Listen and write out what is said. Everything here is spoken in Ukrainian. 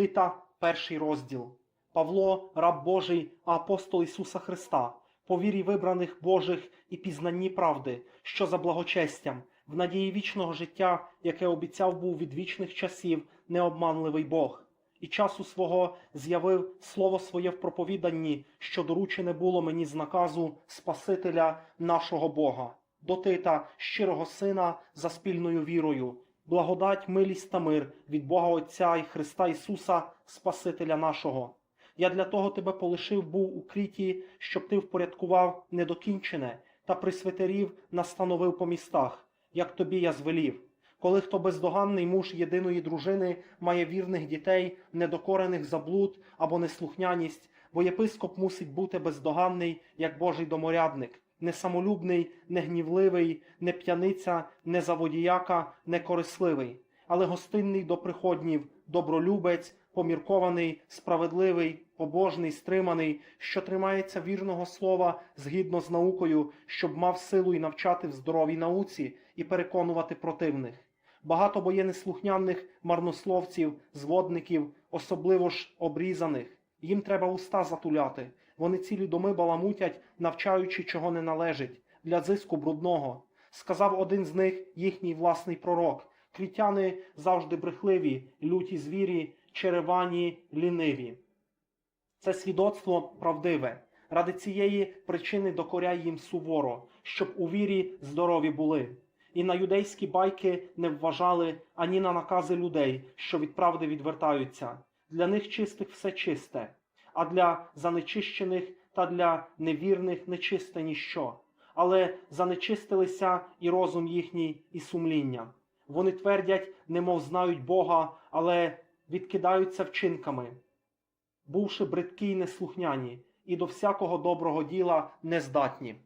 Тита, перший розділ. Павло, раб Божий, а апостол Ісуса Христа, по вірі вибраних Божих і пізнанні правди, що за благочестям, в надії вічного життя, яке обіцяв був від вічних часів необманливий Бог, і часу свого з'явив слово своє в проповіданні, що доручене було мені з наказу Спасителя нашого Бога, до Тита, щирого сина, за спільною вірою, благодать, милість та мир від Бога Отця і Христа Ісуса, Спасителя нашого. Я для того тебе полишив був у кріті, щоб ти впорядкував недокінчене та присвитерів настановив по містах, як тобі я звелів. Коли хто бездоганний муж єдиної дружини має вірних дітей, недокорених за блуд або неслухняність, бо єпископ мусить бути бездоганний, як Божий доморядник, не самолюбний, не гнівливий, не п'яниця, не заводіяка, не корисливий, але гостинний до приходнів, добролюбець, поміркований, справедливий, побожний, стриманий, що тримається вірного слова згідно з наукою, щоб мав силу й навчати в здоровій науці і переконувати противних. Багато бо є неслухняних марнословців, зводників, особливо ж обрізаних. Їм треба уста затуляти. Вони цілі доми баламутять, навчаючи, чого не належить, для зиску брудного. Сказав один з них їхній власний пророк. Крітяни завжди брехливі, люті звірі, черевані, ліниві. Це свідоцтво правдиве. Ради цієї причини докоряй їм суворо, щоб у вірі здорові були. І на юдейські байки не вважали ані на накази людей, що від правди відвертаються. Для них чистих все чисте, а для занечищених та для невірних нечисте ніщо. Але занечистилися і розум їхній, і сумління. Вони твердять, немов знають Бога, але відкидаються вчинками, бувши бридкі й неслухняні, і до всякого доброго діла нездатні.